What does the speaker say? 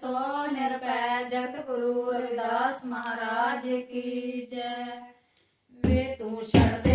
ਸੋ ਨਿਰਪੈ ਜਗਤ ਗੁਰੂ ਰਵਿਦਾਸ ਮਹਾਰਾਜ ਕੀ ਜੈ। ਵੇ ਤੂੰ ਛੱਡ